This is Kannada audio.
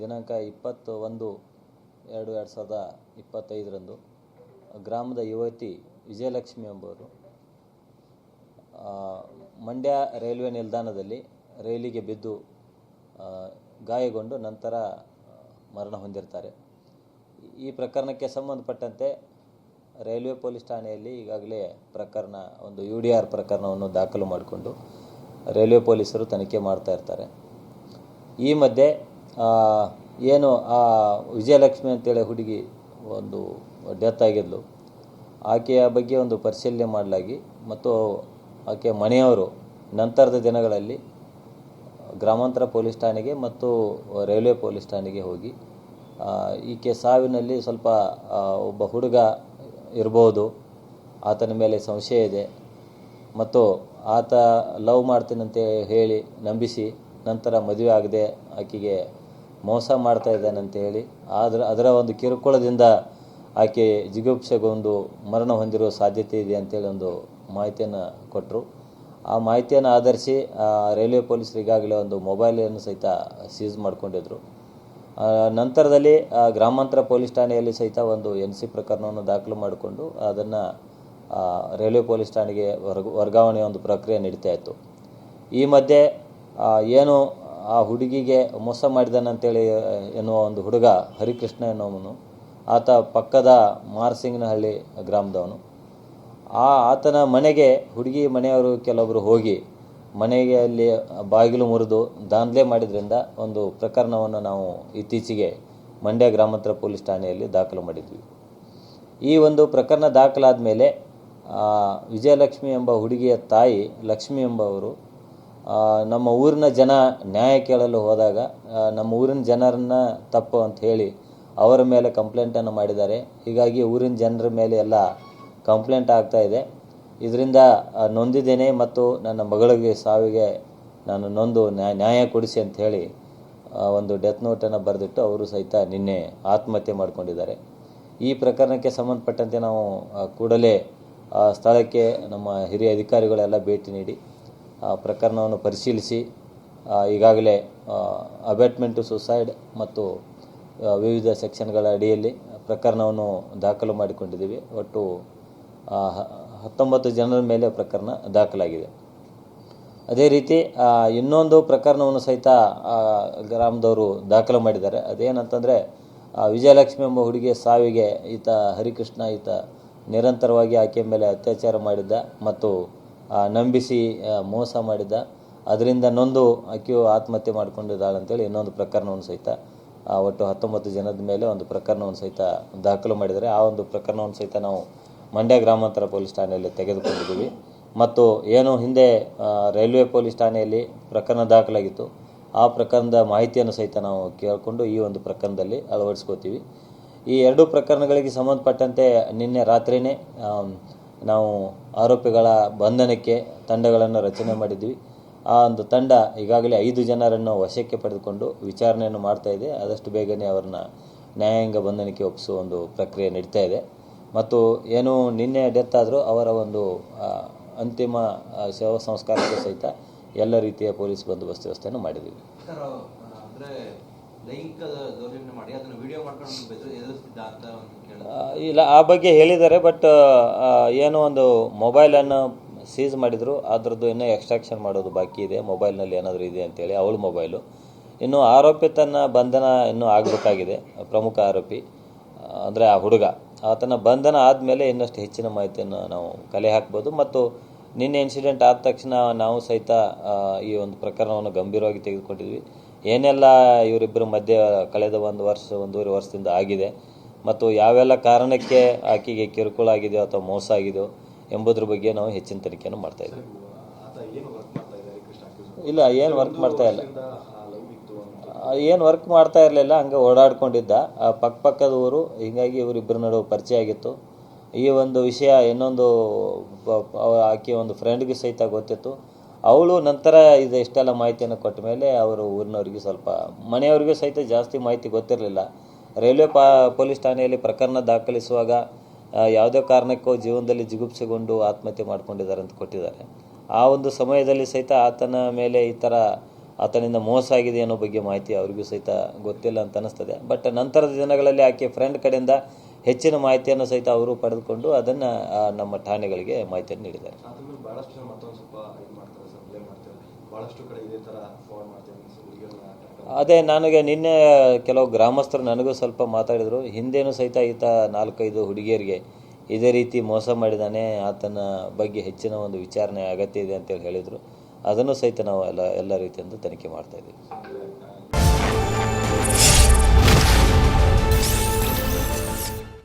ದಿನಾಂಕ ಇಪ್ಪತ್ತು ಒಂದು ಎರಡು ಎರಡು ಸಾವಿರದ ಇಪ್ಪತ್ತೈದರಂದು ಗ್ರಾಮದ ಯುವತಿ ವಿಜಯಲಕ್ಷ್ಮಿ ಎಂಬುವರು ಮಂಡ್ಯ ರೈಲ್ವೆ ನಿಲ್ದಾಣದಲ್ಲಿ ರೈಲಿಗೆ ಬಿದ್ದು ಗಾಯಗೊಂಡು ನಂತರ ಮರಣ ಹೊಂದಿರ್ತಾರೆ. ಈ ಪ್ರಕರಣಕ್ಕೆ ಸಂಬಂಧಪಟ್ಟಂತೆ ರೈಲ್ವೆ ಪೊಲೀಸ್ ಠಾಣೆಯಲ್ಲಿ ಈಗಾಗಲೇ ಪ್ರಕರಣ, ಒಂದು ಯು ಡಿ ಆರ್ ಪ್ರಕರಣವನ್ನು ದಾಖಲು ಮಾಡಿಕೊಂಡು ರೈಲ್ವೆ ಪೊಲೀಸರು ತನಿಖೆ ಮಾಡ್ತಾ ಇರ್ತಾರೆ. ಈ ಮಧ್ಯೆ ಏನು ಆ ವಿಜಯಲಕ್ಷ್ಮಿ ಅಂತೇಳಿ ಹುಡುಗಿ ಒಂದು ಡೆತ್ ಆಗಿದ್ಲು. ಆಕೆಯ ಬಗ್ಗೆ ಒಂದು ಪರಿಶೀಲನೆ ಮಾಡಲಾಗಿ ಮತ್ತು ಆಕೆಯ ಮನೆಯವರು ನಂತರದ ದಿನಗಳಲ್ಲಿ ಗ್ರಾಮಾಂತರ ಪೊಲೀಸ್ ಠಾಣೆಗೆ ಮತ್ತು ರೈಲ್ವೆ ಪೊಲೀಸ್ ಠಾಣೆಗೆ ಹೋಗಿ ಈಕೆ ಸಾವಿನಲ್ಲಿ ಸ್ವಲ್ಪ ಒಬ್ಬ ಹುಡುಗ ಇರ್ಬೋದು, ಆತನ ಮೇಲೆ ಸಂಶಯ ಇದೆ ಮತ್ತು ಆತ ಲವ್ ಮಾಡ್ತೀನಂತೆ ಹೇಳಿ ನಂಬಿಸಿ ನಂತರ ಮದುವೆ ಆಗದೆ ಆಕೆಗೆ ಮೋಸ ಮಾಡ್ತಾ ಇದ್ದಾನಂತ ಹೇಳಿ, ಆದ್ರ ಅದರ ಒಂದು ಕಿರುಕುಳದಿಂದ ಆಕೆ ಜಿಗುಪ್ಸೆಗೊಂದು ಮರಣ ಹೊಂದಿರುವ ಸಾಧ್ಯತೆ ಇದೆ ಅಂತೇಳಿ ಒಂದು ಮಾಹಿತಿಯನ್ನು ಕೊಟ್ಟರು ಆ ಮಾಹಿತಿಯನ್ನು ಆಧರಿಸಿ ರೈಲ್ವೆ ಪೊಲೀಸರು ಈಗಾಗಲೇ ಒಂದು ಮೊಬೈಲನ್ನು ಸಹಿತ ಸೀಸ್ ಮಾಡಿಕೊಂಡಿದ್ರು. ನಂತರದಲ್ಲಿ ಗ್ರಾಮಾಂತರ ಪೊಲೀಸ್ ಠಾಣೆಯಲ್ಲಿ ಸಹಿತ ಒಂದು ಎನ್ ಸಿ ಪ್ರಕರಣವನ್ನು ದಾಖಲು ಮಾಡಿಕೊಂಡು ಅದನ್ನು ರೈಲ್ವೆ ಪೊಲೀಸ್ ಠಾಣೆಗೆ ವರ್ಗ ವರ್ಗಾವಣೆಯ ಒಂದು ಪ್ರಕ್ರಿಯೆ ನಡೀತಾ ಇತ್ತು. ಈ ಮಧ್ಯೆ ಏನು ಆ ಹುಡುಗಿಗೆ ಮೋಸ ಮಾಡಿದಾನಂತೇಳಿ ಎನ್ನುವ ಒಂದು ಹುಡುಗ ಹರಿಕೃಷ್ಣ ಎನ್ನುವನು ಆತ ಪಕ್ಕದ ಮಾರ್ಸಿಂಗನಹಳ್ಳಿ ಗ್ರಾಮದವನು. ಆ ಆತನ ಮನೆಗೆ ಹುಡುಗಿ ಮನೆಯವರು ಕೆಲವೊಬ್ಬರು ಹೋಗಿ ಮನೆಗೆ ಅಲ್ಲಿ ಬಾಗಿಲು ಮುರಿದು ದಾಂಧಲೆ ಮಾಡಿದ್ರಿಂದ ಒಂದು ಪ್ರಕರಣವನ್ನು ನಾವು ಇತ್ತೀಚೆಗೆ ಮಂಡ್ಯ ಗ್ರಾಮಾಂತರ ಪೊಲೀಸ್ ಠಾಣೆಯಲ್ಲಿ ದಾಖಲು ಮಾಡಿದ್ವಿ. ಈ ಒಂದು ಪ್ರಕರಣ ದಾಖಲಾದ ಮೇಲೆ ವಿಜಯಲಕ್ಷ್ಮಿ ಎಂಬ ಹುಡುಗಿಯ ತಾಯಿ ಲಕ್ಷ್ಮಿ ಎಂಬವರು ನಮ್ಮ ಊರಿನ ಜನ ನ್ಯಾಯ ಕೇಳಲು ಹೋದಾಗ ನಮ್ಮ ಊರಿನ ಜನರನ್ನ ತಪ್ಪು ಅಂತ ಹೇಳಿ ಅವರ ಮೇಲೆ ಕಂಪ್ಲೇಂಟನ್ನು ಮಾಡಿದ್ದಾರೆ. ಹೀಗಾಗಿ ಊರಿನ ಜನರ ಮೇಲೆ ಎಲ್ಲ ಕಂಪ್ಲೇಂಟ್ ಆಗ್ತಾ ಇದೆ. ಇದರಿಂದ ನೊಂದಿದ್ದೇನೆ ಮತ್ತು ನನ್ನ ಮಗಳಿಗೆ ಸಾವಿಗೆ ನಾನು ನೊಂದು ನ್ಯಾಯ ಕೊಡಿಸಿ ಅಂತ ಹೇಳಿ ಒಂದು ಡೆತ್ ನೋಟನ್ನು ಬರೆದಿಟ್ಟು ಅವರು ಸಹಿತ ನಿನ್ನೆ ಆತ್ಮಹತ್ಯೆ ಮಾಡಿಕೊಂಡಿದ್ದಾರೆ. ಈ ಪ್ರಕರಣಕ್ಕೆ ಸಂಬಂಧಪಟ್ಟಂತೆ ನಾವು ಕೂಡಲೇ ಸ್ಥಳಕ್ಕೆ ನಮ್ಮ ಹಿರಿಯ ಅಧಿಕಾರಿಗಳೆಲ್ಲ ಭೇಟಿ ನೀಡಿ ಪ್ರಕರಣವನ್ನು ಪರಿಶೀಲಿಸಿ ಈಗಾಗಲೇ ಅಬ್ಯಾಟ್ಮೆಂಟ್ ಟು ಸುಸೈಡ್ ಮತ್ತು ವಿವಿಧ ಸೆಕ್ಷನ್ಗಳ ಅಡಿಯಲ್ಲಿ ಪ್ರಕರಣವನ್ನು ದಾಖಲು ಮಾಡಿಕೊಂಡಿದ್ದೀವಿ. ಒಟ್ಟು ಹತ್ತೊಂಬತ್ತು ಜನರ ಮೇಲೆ ಪ್ರಕರಣ ದಾಖಲಾಗಿದೆ. ಅದೇ ರೀತಿ ಇನ್ನೊಂದು ಪ್ರಕರಣವನ್ನು ಸಹಿತ ಗ್ರಾಮದವರು ದಾಖಲು ಮಾಡಿದ್ದಾರೆ. ಅದೇನಂತಂದರೆ ವಿಜಯಲಕ್ಷ್ಮಿ ಎಂಬ ಹುಡುಗಿಯ ಸಾವಿಗೆ ಈತ ಹರಿಕೃಷ್ಣ, ಈತ ನಿರಂತರವಾಗಿ ಆಕೆಯ ಮೇಲೆ ಅತ್ಯಾಚಾರ ಮಾಡಿದ್ದ ಮತ್ತು ನಂಬಿಸಿ ಮೋಸ ಮಾಡಿದ್ದ ಅದರಿಂದ ನೊಂದು ಆಕೆಯು ಆತ್ಮಹತ್ಯೆ ಮಾಡಿಕೊಂಡಿದ್ದಾಳೆ ಅಂತೇಳಿ ಇನ್ನೊಂದು ಪ್ರಕರಣವನ್ನು ಸಹಿತ ಒಟ್ಟು ಹತ್ತೊಂಬತ್ತು ಜನದ ಮೇಲೆ ಒಂದು ಪ್ರಕರಣವನ್ನು ಸಹಿತ ದಾಖಲು ಮಾಡಿದ್ದಾರೆ. ಆ ಒಂದು ಪ್ರಕರಣವನ್ನು ಸಹಿತ ನಾವು ಮಂಡ್ಯ ಗ್ರಾಮಾಂತರ ಪೊಲೀಸ್ ಠಾಣೆಯಲ್ಲಿ ತೆಗೆದುಕೊಂಡಿದ್ದೀವಿ. ಮತ್ತು ಏನು ಹಿಂದೆ ರೈಲ್ವೆ ಪೊಲೀಸ್ ಠಾಣೆಯಲ್ಲಿ ಪ್ರಕರಣ ದಾಖಲಾಗಿತ್ತು, ಆ ಪ್ರಕರಣದ ಮಾಹಿತಿಯನ್ನು ಸಹಿತ ನಾವು ಕೇಳಿಕೊಂಡು ಈ ಒಂದು ಪ್ರಕರಣದಲ್ಲಿ ಅಳವಡಿಸ್ಕೋತೀವಿ. ಈ ಎರಡೂ ಪ್ರಕರಣಗಳಿಗೆ ಸಂಬಂಧಪಟ್ಟಂತೆ ನಿನ್ನೆ ರಾತ್ರಿಯೇ ನಾವು ಆರೋಪಿಗಳ ಬಂಧನಕ್ಕೆ ತಂಡಗಳನ್ನು ರಚನೆ ಮಾಡಿದ್ವಿ. ಆ ಒಂದು ತಂಡ ಈಗಾಗಲೇ ಐದು ಜನರನ್ನು ವಶಕ್ಕೆ ಪಡೆದುಕೊಂಡು ವಿಚಾರಣೆಯನ್ನು ಮಾಡ್ತಾ ಇದೆ. ಆದಷ್ಟು ಬೇಗನೆ ಅವರನ್ನ ನ್ಯಾಯಾಂಗ ಬಂಧನಕ್ಕೆ ಒಪ್ಪಿಸುವ ಒಂದು ಪ್ರಕ್ರಿಯೆ ನಡೀತಾ ಇದೆ. ಮತ್ತು ಏನು ನಿನ್ನೆ ಡೆತ್ ಆದರೂ ಅವರ ಒಂದು ಅಂತಿಮ ಶವ ಸಂಸ್ಕಾರಕ್ಕೆ ಸಹಿತ ಎಲ್ಲ ರೀತಿಯ ಪೊಲೀಸ್ ಬಂದೋಬಸ್ತ್ ವ್ಯವಸ್ಥೆಯನ್ನು ಮಾಡಿದ್ದೀವಿ ಇಲ್ಲ, ಆ ಬಗ್ಗೆ ಹೇಳಿದ್ದಾರೆ ಬಟ್ ಏನು ಒಂದು ಮೊಬೈಲನ್ನು ಸೀಸ್ ಮಾಡಿದರು, ಅದರದ್ದು ಇನ್ನೂ ಎಕ್ಸ್ಟ್ರಾಕ್ಷನ್ ಮಾಡೋದು ಬಾಕಿ ಇದೆ ಮೊಬೈಲ್ನಲ್ಲಿ ಏನಾದರೂ ಇದೆ ಅಂತೇಳಿ, ಅವಳು ಮೊಬೈಲು ಇನ್ನು ತನ್ನ ಬಂಧನ ಇನ್ನೂ ಆಗಬೇಕಾಗಿದೆ, ಪ್ರಮುಖ ಆರೋಪಿ, ಅಂದರೆ ಆ ಹುಡುಗ. ಆತನ ಬಂಧನ ಆದಮೇಲೆ ಇನ್ನಷ್ಟು ಹೆಚ್ಚಿನ ಮಾಹಿತಿಯನ್ನು ನಾವು ಕಲೆ ಹಾಕ್ಬೋದು, ಮತ್ತು ನಿನ್ನೆ ಇನ್ಸಿಡೆಂಟ್ ಆದ ತಕ್ಷಣ ನಾವು ಸಹಿತ ಈ ಒಂದು ಪ್ರಕರಣವನ್ನು ಗಂಭೀರವಾಗಿ ತೆಗೆದುಕೊಂಡಿದ್ವಿ. ಏನೆಲ್ಲ ಇವರಿಬ್ಬರ ಮಧ್ಯೆ ಕಳೆದ ಒಂದು ವರ್ಷ, ಒಂದೂವರೆ ವರ್ಷದಿಂದ ಆಗಿದೆ, ಮತ್ತು ಯಾವೆಲ್ಲ ಕಾರಣಕ್ಕೆ ಆಕೆಗೆ ಕಿರುಕುಳ ಆಗಿದೆಯೋ ಅಥವಾ ಮೋಸ ಆಗಿದೆಯೋ ಎಂಬುದ್ರ ಬಗ್ಗೆ ನಾವು ಹೆಚ್ಚಿನ ತನಿಖೆಯನ್ನು ಮಾಡ್ತಾ ಇದ್ದೀವಿ? ಇಲ್ಲ, ಏನು ವರ್ಕ್ ಮಾಡ್ತಾ ಇಲ್ಲ. ಏನು ವರ್ಕ್ ಮಾಡ್ತಾ ಇರಲಿಲ್ಲ, ಹಂಗೆ ಓಡಾಡ್ಕೊಂಡಿದ್ದ. ಪಕ್ಕ ಪಕ್ಕದ ಊರು ಹೀಗಾಗಿ ಇವರಿಬ್ಬರ ನಡುವೆ ಪರಿಚಯ ಆಗಿತ್ತು. ಈ ಒಂದು ವಿಷಯ ಇನ್ನೊಂದು ಆಕೆಯ ಒಂದು ಫ್ರೆಂಡ್ಗೆ ಸಹಿತ ಗೊತ್ತಿತ್ತು. ಅವಳು ನಂತರ ಇದು ಇಷ್ಟೆಲ್ಲ ಮಾಹಿತಿಯನ್ನು ಕೊಟ್ಟ ಮೇಲೆ ಅವರು ಊರಿನವ್ರಿಗೆ ಸ್ವಲ್ಪ, ಮನೆಯವ್ರಿಗೂ ಸಹಿತ ಜಾಸ್ತಿ ಮಾಹಿತಿ ಗೊತ್ತಿರಲಿಲ್ಲ. ರೈಲ್ವೆ ಪಾ, ಪೊಲೀಸ್ ಠಾಣೆಯಲ್ಲಿ ಪ್ರಕರಣ ದಾಖಲಿಸುವಾಗ ಯಾವುದೇ ಕಾರಣಕ್ಕೂ ಜೀವನದಲ್ಲಿ ಜಿಗುಪ್ಸೆಗೊಂಡು ಆತ್ಮಹತ್ಯೆ ಮಾಡ್ಕೊಂಡಿದ್ದಾರೆ ಅಂತ ಕೊಟ್ಟಿದ್ದಾರೆ. ಆ ಒಂದು ಸಮಯದಲ್ಲಿ ಸಹಿತ ಆತನ ಮೇಲೆ ಈ ಥರ ಆತನಿಂದ ಮೋಸ ಆಗಿದೆ ಅನ್ನೋ ಬಗ್ಗೆ ಮಾಹಿತಿ ಅವರಿಗೂ ಸಹಿತ ಗೊತ್ತಿಲ್ಲ ಅಂತ ಅನ್ನಿಸ್ತದೆ ಬಟ್ ನಂತರದ ದಿನಗಳಲ್ಲಿ ಆಕೆ ಫ್ರೆಂಡ್ ಕಡೆಯಿಂದ ಹೆಚ್ಚಿನ ಮಾಹಿತಿಯನ್ನು ಸಹಿತ ಅವರು ಪಡೆದುಕೊಂಡು ಅದನ್ನು ನಮ್ಮ ಠಾಣೆಗಳಿಗೆ ಮಾಹಿತಿಯನ್ನು ನೀಡಿದ್ದಾರೆ ಅದ್ರ ಮೇಲೆ ಬಹಳಷ್ಟು ಜನ ಮತ್ತೊಂದು ಸ್ವಲ್ಪ ಇದು ಮಾಡ್ತಾರೆ ಸರ್ ಬ್ಲೇಮ್ ಮಾಡ್ತಾರೆ ಬಹಳಷ್ಟು ಕಡೆ ಇದೇ ಅದೇ ನನಗೆ ನಿನ್ನೆ ಕೆಲವು ಗ್ರಾಮಸ್ಥರು ನನಗೂ ಸ್ವಲ್ಪ ಮಾತಾಡಿದರು. ಹಿಂದೇನು ಸಹಿತ ಈತ ನಾಲ್ಕೈದು ಹುಡುಗಿಯರಿಗೆ ಇದೇ ರೀತಿ ಮೋಸ ಮಾಡಿದಾನೆ ಆತನ ಬಗ್ಗೆ ಹೆಚ್ಚಿನ ಒಂದು ವಿಚಾರಣೆ ಅಗತ್ಯ ಇದೆ ಅಂತೇಳಿ ಹೇಳಿದರು. ಅದನ್ನು ಸಹಿತ ನಾವು ಎಲ್ಲ ಎಲ್ಲ ರೀತಿಯಿಂದ ತನಿಖೆ ಮಾಡ್ತಾ ಇದ್ದೀವಿ.